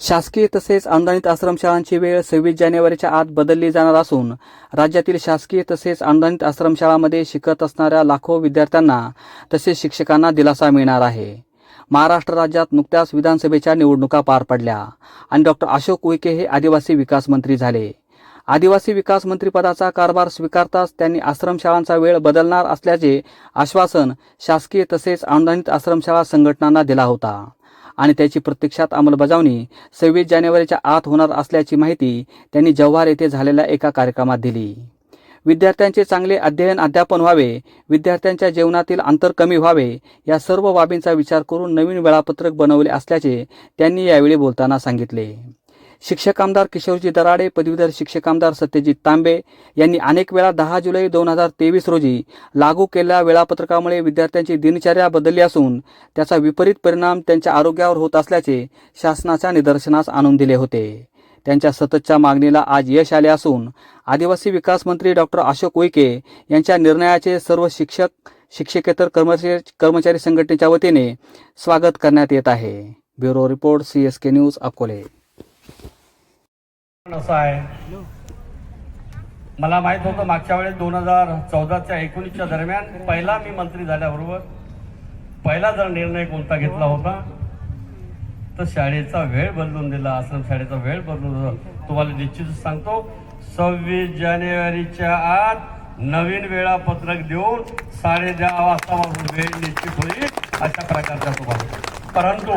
शासकीय तसेच अनुदानित आश्रमशाळांची वेळ सव्वीस जानेवारीच्या आत बदलली जाणार असून राज्यातील शासकीय तसेच अनुदानित आश्रमशाळांमध्ये शिकत असणाऱ्या लाखो विद्यार्थ्यांना तसेच शिक्षकांना दिलासा मिळणार आहे. महाराष्ट्र राज्यात नुकत्याच विधानसभेच्या निवडणुका पार पडल्या आणि डॉक्टर अशोक उईके हे आदिवासी विकास मंत्री झाले. आदिवासी विकास मंत्रीपदाचा कारभार स्वीकारताच त्यांनी आश्रमशाळांचा वेळ बदलणार असल्याचे आश्वासन शासकीय तसेच अनुदानित आश्रमशाळा संघटनांना दिला होता. आणि त्याची प्रत्यक्षात अंमलबजावणी सव्वीस जानेवारीच्या आत होणार असल्याची माहिती त्यांनी जव्हार येथे झालेल्या एका कार्यक्रमात दिली. विद्यार्थ्यांचे चांगले अध्ययन अध्यापन व्हावे विद्यार्थ्यांच्या जीवनातील अंतर कमी व्हावे या सर्व बाबींचा विचार करून नवीन वेळापत्रक बनवले असल्याचे त्यांनी यावेळी बोलताना सांगितले. शिक्षक आमदार किशोरजी दराडे पदवीधर शिक्षक आमदार सत्यजित तांबे यांनी अनेक वेळा दहा जुलै दोन हजार तेवीस रोजी लागू केलेल्या वेळापत्रकामुळे विद्यार्थ्यांची दिनचर्या बदलली असून त्याचा विपरीत परिणाम त्यांच्या आरोग्यावर होत असल्याचे शासनाच्या निदर्शनास आणून दिले होते. त्यांच्या सततच्या मागणीला आज यश आले असून आदिवासी विकास मंत्री डॉक्टर अशोक उईके यांच्या निर्णयाचे सर्व शिक्षक शिक्षकेतर कर्मचारी कर्मचारी संघटनेच्या वतीने स्वागत करण्यात येत आहे. Bureau report C S K news Akole. असं आहे. मला माहीत होतं मागच्या वेळेस दोन हजार चौदाच्या एकोणीसच्या दरम्यान पहिला मी मंत्री झाल्याबरोबर पहिला जर निर्णय कोणता घेतला होता तर शाळेचा वेळ बदलून दिला. आश्रम शाळेचा वेळ बदलून दिला. तुम्हाला निश्चितच सांगतो सव्वीस जानेवारीच्या आत नवीन वेळापत्रक देऊन साडे दहा वाजता वेळ निश्चित होईल अशा प्रकारचा तुम्हाला. परंतु